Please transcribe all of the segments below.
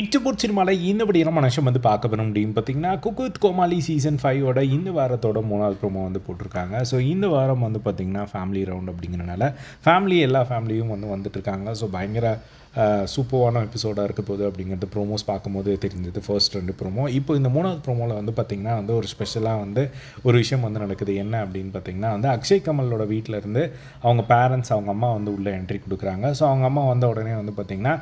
இச்சபூர் சினிமாவில் இந்த என்ன மனுஷன் வந்து பார்க்க பண்ண முடியும். பார்த்தீங்கன்னா குக் கோமாளி சீசன் ஃபைவோட இந்த வாரத்தோட மூணாவது ப்ரோமோ வந்து போட்டிருக்காங்க. ஸோ இந்த வாரம் வந்து பார்த்திங்கன்னா ஃபேமிலி ரவுண்ட் அப்படிங்கிறனால ஃபேமிலி எல்லா ஃபேமிலியும் வந்து வந்துட்டுருக்காங்க ஸோ பயங்கர சூப்பரான எபிசோடாக இருக்க போகுது அப்படிங்கிறது ப்ரோமோஸ் பார்க்கும்போது தெரிஞ்சது. ஃபர்ஸ்ட் ரெண்டு ப்ரோமோ இப்போ இந்த மூணாவது ப்ரோமோவில் வந்து பார்த்திங்கன்னா வந்து ஒரு ஸ்பெஷலாக வந்து ஒரு விஷயம் வந்து நடக்குது. என்ன அப்படின்னு பார்த்திங்கன்னா வந்து அக்ஷய் கமலோட வீட்டில் இருந்து அவங்க பேரண்ட்ஸ் அவங்க அம்மா வந்து உள்ளே என்ட்ரி கொடுக்குறாங்க. ஸோ அவங்க அம்மா வந்த உடனே வந்து பார்த்திங்கன்னா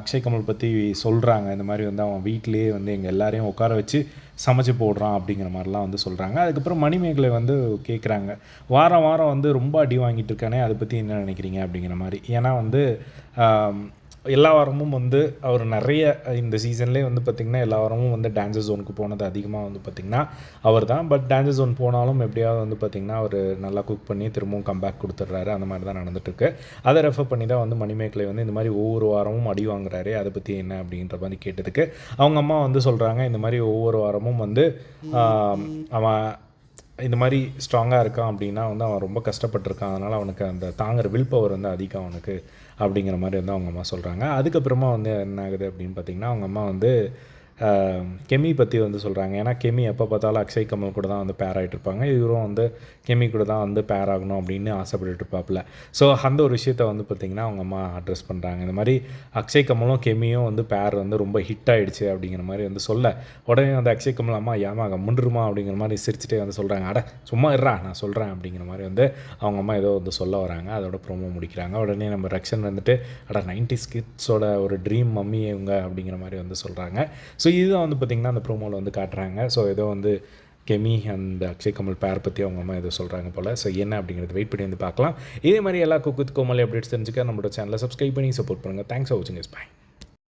அக்ஷய் கமல் பற்றி சொல்கிறாங்க இந்த மாதிரி வந்து அவன் வீட்டிலேயே வந்து எங்கள் எல்லாரையும் உட்கார வச்சு சமைச்சு போடுறான் அப்படிங்கிற மாதிரிலாம் வந்து சொல்கிறாங்க அதுக்கப்புறம் மணிமேகலை வந்து கேட்குறாங்க வாரம் வாரம் வந்து ரொம்ப அடி வாங்கிட்டு இருக்கானே அதை பற்றி என்ன நினைக்கிறீங்க அப்படிங்கிற மாதிரி. ஏன்னா வந்து எல்லா வாரமும் வந்து அவர் நிறைய இந்த சீசன்லேயே வந்து பார்த்திங்கன்னா எல்லா வாரமும் வந்து டான்ஸர் ஜோனுக்கு போனது அதிகமாக வந்து பார்த்திங்கன்னா அவர் தான். பட் டான்ஸர் ஜோன் போனாலும் எப்படியாவது வந்து பார்த்திங்கன்னா அவர் நல்லா குக் பண்ணி திரும்பவும் கம்பேக் கொடுத்துட்றாரு. அந்த மாதிரி தான் நடந்துட்டுருக்கு. அதை ரெஃபர் பண்ணி தான் வந்து மணிமேகலை வந்து இந்த மாதிரி ஒவ்வொரு வாரமும் அடி வாங்குறாரு. அதை பற்றி என்ன அப்படின்ற மாதிரி கேட்டதுக்கு அவங்க அம்மா வந்து சொல்கிறாங்க இந்த மாதிரி ஒவ்வொரு வாரமும் வந்து அவன் இந்த மாதிரி ஸ்ட்ராங்காக இருக்கான் அப்படின்னா வந்து அவன் ரொம்ப கஷ்டப்பட்டிருக்கான். அதனால் அவனுக்கு அந்த தாங்குற வில் பவர் வந்து அதிகம் அவனுக்கு அப்படிங்கிற மாதிரி வந்து அவங்க அம்மா சொல்கிறாங்க அதுக்கப்புறமா வந்து என்ன ஆகுது அப்படின்னு பார்த்தீங்கன்னா அவங்க அம்மா வந்து கெமி பற்றி வந்து சொல்கிறாங்க ஏன்னா கெமி எப்போ பார்த்தாலும் அக்ஷய் கமல் கூட தான் வந்து பேர் ஆகிட்டு இருப்பாங்க. இவரும் வந்து கெமி கூட தான் வந்து பேர் ஆகணும் அப்படின்னு ஆசைப்பட்டுட்டு இருப்பாப்புல. ஸோ அந்த ஒரு விஷயத்த வந்து பார்த்திங்கன்னா அவங்க அம்மா அட்ரஸ் பண்ணுறாங்க இந்த மாதிரி அக்ஷய் கமலும் கெமியும் வந்து பேர் வந்து ரொம்ப ஹிட் ஆகிடுச்சு அப்படிங்கிற மாதிரி வந்து சொல்ல உடனே வந்து அக்ஷய் கமல் அம்மா ஏமா முன்றுமா அப்படிங்கிற மாதிரி சிரிச்சுட்டே வந்து சொல்கிறாங்க அட சும்மா இருறா நான் சொல்கிறேன் அப்படிங்கிற மாதிரி வந்து அவங்க அம்மா ஏதோ வந்து சொல்ல வராங்க. அதோட ப்ரோமோ முடிக்கிறாங்க. உடனே நம்ம ரக்ஷன் வந்துட்டு அட நைன்டி ஸ்கிட்ஸோட ஒரு ட்ரீம் மம்மி இவங்க அப்படிங்கிற மாதிரி வந்து சொல்கிறாங்க ஸோ இதுதான் வந்து பார்த்திங்கன்னா அந்த ப்ரோமோவில் வந்து காட்டுறாங்க. ஸோ ஏதோ வந்து கெமி அண்ட் அக்ஷய் கமல் பேர் பற்றி அவங்க அம்மா எதோ சொல்கிறாங்க போல். ஸோ என்ன அப்படிங்கிறது வெயிட் பண்ணி வந்து பார்க்கலாம். இதே மாதிரி எல்லா குக்கு வித் கோமல் அப்டேட்ஸ் தெரிஞ்சுக்க நம்மளோட சேனலை சப்ஸ்கிரைப் பண்ணி சப்போர்ட் பண்ணுங்கள் தேங்க்ஸ் ஃபார் வாட்சிங் இஸ் பை